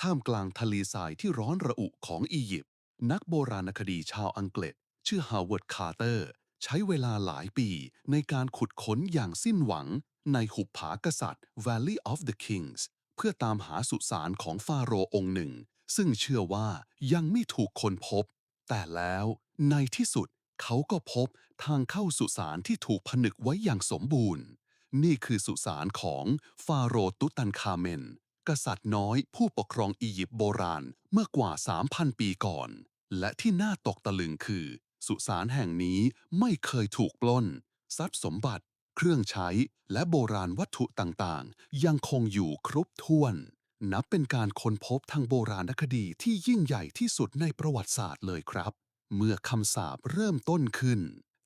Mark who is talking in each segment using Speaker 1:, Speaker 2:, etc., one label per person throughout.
Speaker 1: ท่ามกลางทะเลทรายที่ร้อนระอุของอียิปต์นักโบราณคดีชาวอังกฤษ ชื่อฮาวเวิร์ดคาร์เตอร์ ใช้เวลาหลายปีในการขุดค้นอย่างสิ้นหวัง ในหุบผากษัตริย์ Valley of the Kings เพื่อตามหาสุสานของฟาโรห์องค์หนึ่ง ซึ่งเชื่อว่ายังไม่ถูกค้นพบ แต่แล้วในที่สุดเขาก็พบทางเข้าสุสานที่ถูกผนึกไว้อย่างสมบูรณ์ นี่คือสุสานของฟาโรห์ตุตันคาเมน กษัตริย์น้อยผู้ปกครองอียิปต์โบราณเมื่อกว่า 3,000 ปีก่อน และที่น่าตกตะลึงคือ สุสานแห่งนี้ไม่เคยถูกปล้น ทรัพย์สมบัติ เครื่องใช้และโบราณวัตถุต่างๆ ยังคงอยู่ครบถ้วน นับเป็นการค้นพบทางโบราณคดีที่ยิ่งใหญ่ที่สุดในประวัติศาสตร์เลยครับ เมื่อคำสาปเริ่มต้นขึ้น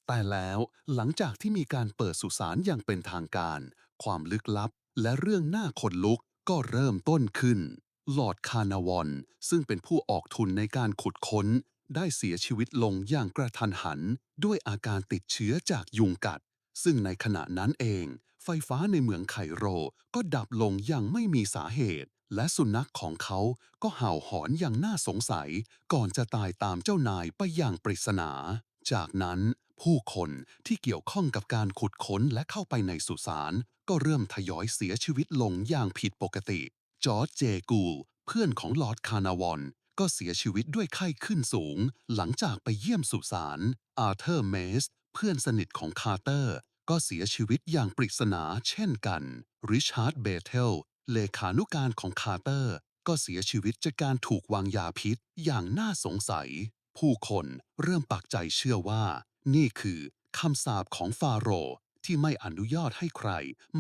Speaker 1: แต่แล้วหลังจากที่มีการเปิดสุสานอย่างเป็นทางการ ความลึกลับและเรื่องน่าขนลุก ก็เริ่มต้นขึ้นลอร์ดคาร์นาวอน ซึ่งเป็นผู้ออกทุนในการขุดค้น ได้เสียชีวิตลงอย่างกระทันหัน ด้วยอาการติดเชื้อจากยุงกัด ซึ่งในขณะนั้นเอง ไฟฟ้าในเมืองไคโรก็ดับลงอย่างไม่มีสาเหตุ และสุนัขของเขาก็เห่าหอนอย่างน่าสงสัย ก่อนจะตายตามเจ้านายไปอย่างปริศนา จากนั้นผู้คนที่เกี่ยวข้องกับการขุดค้นและเข้าไปในสุสานก็เริ่มทยอยเสียชีวิตลงอย่างผิดปกติ จอร์จเจกูลเพื่อนของลอร์ดคาร์นาวอนก็เสียชีวิตด้วยไข้ขึ้นสูง หลังจากไปเยี่ยมสุสานอาร์เธอร์เมส เพื่อนสนิทของคาร์เตอร์ ก็เสียชีวิตอย่างปริศนาเช่นกันริชาร์ดเบเทลเลขานุการของคาร์เตอร์ ก็เสียชีวิตจากการถูกวางยาพิษอย่างน่าสงสัย ผู้คนเริ่มปักใจเชื่อว่า นี่คือคำสาปของฟาโรห์ที่ไม่อนุญาตให้ใคร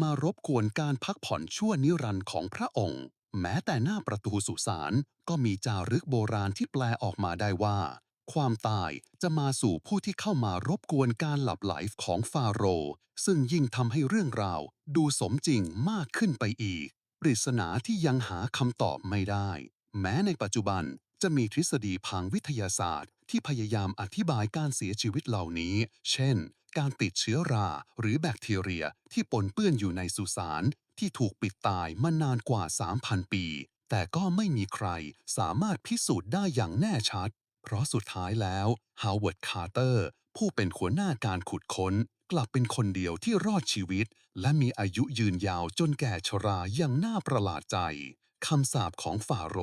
Speaker 1: มารบกวนการพักผ่อนชั่วนิรันดร์ของพระองค์ แม้แต่หน้าประตูสุสานก็มีจารึกโบราณที่แปลออกมาได้ว่า ความตายจะมาสู่ผู้ที่เข้ามารบกวนการหลับไหลของฟาโรห์ซึ่งยิ่งทำให้เรื่องราว ดูสมจริงมากขึ้นไปอีก ปริศนาที่ยังหาคำตอบไม่ได้ แม้ในปัจจุบัน จะมีทฤษฎีทางวิทยาศาสตร์ ที่พยายามอธิบายการเสียชีวิตเหล่านี้ เช่น การติดเชื้อราหรือแบคทีเรียที่ปนเปื้อนอยู่ในสุสานที่ถูกปิดตายมานานกว่า 3,000 ปี แต่ก็ไม่มีใครสามารถพิสูจน์ได้อย่างแน่ชัด เพราะสุดท้ายแล้วฮาวเวิร์ดคาร์เตอร์ผู้เป็นหัวหน้าการขุดค้น กลับเป็นคนเดียวที่รอดชีวิต และมีอายุยืนยาวจนแก่ชราอย่างน่าประหลาดใจคำสาปของฟาโร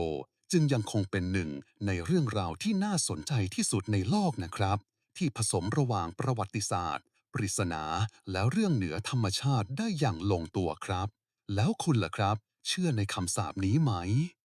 Speaker 1: จึงยังคงเป็นหนึ่งในเรื่องราวที่น่าสนใจที่สุดในโลกนะครับ ที่ผสมระหว่างประวัติศาสตร์ ปริศนา และเรื่องเหนือธรรมชาติได้อย่างลงตัวครับ แล้วคุณล่ะครับ เชื่อในคำสาปนี้ไหม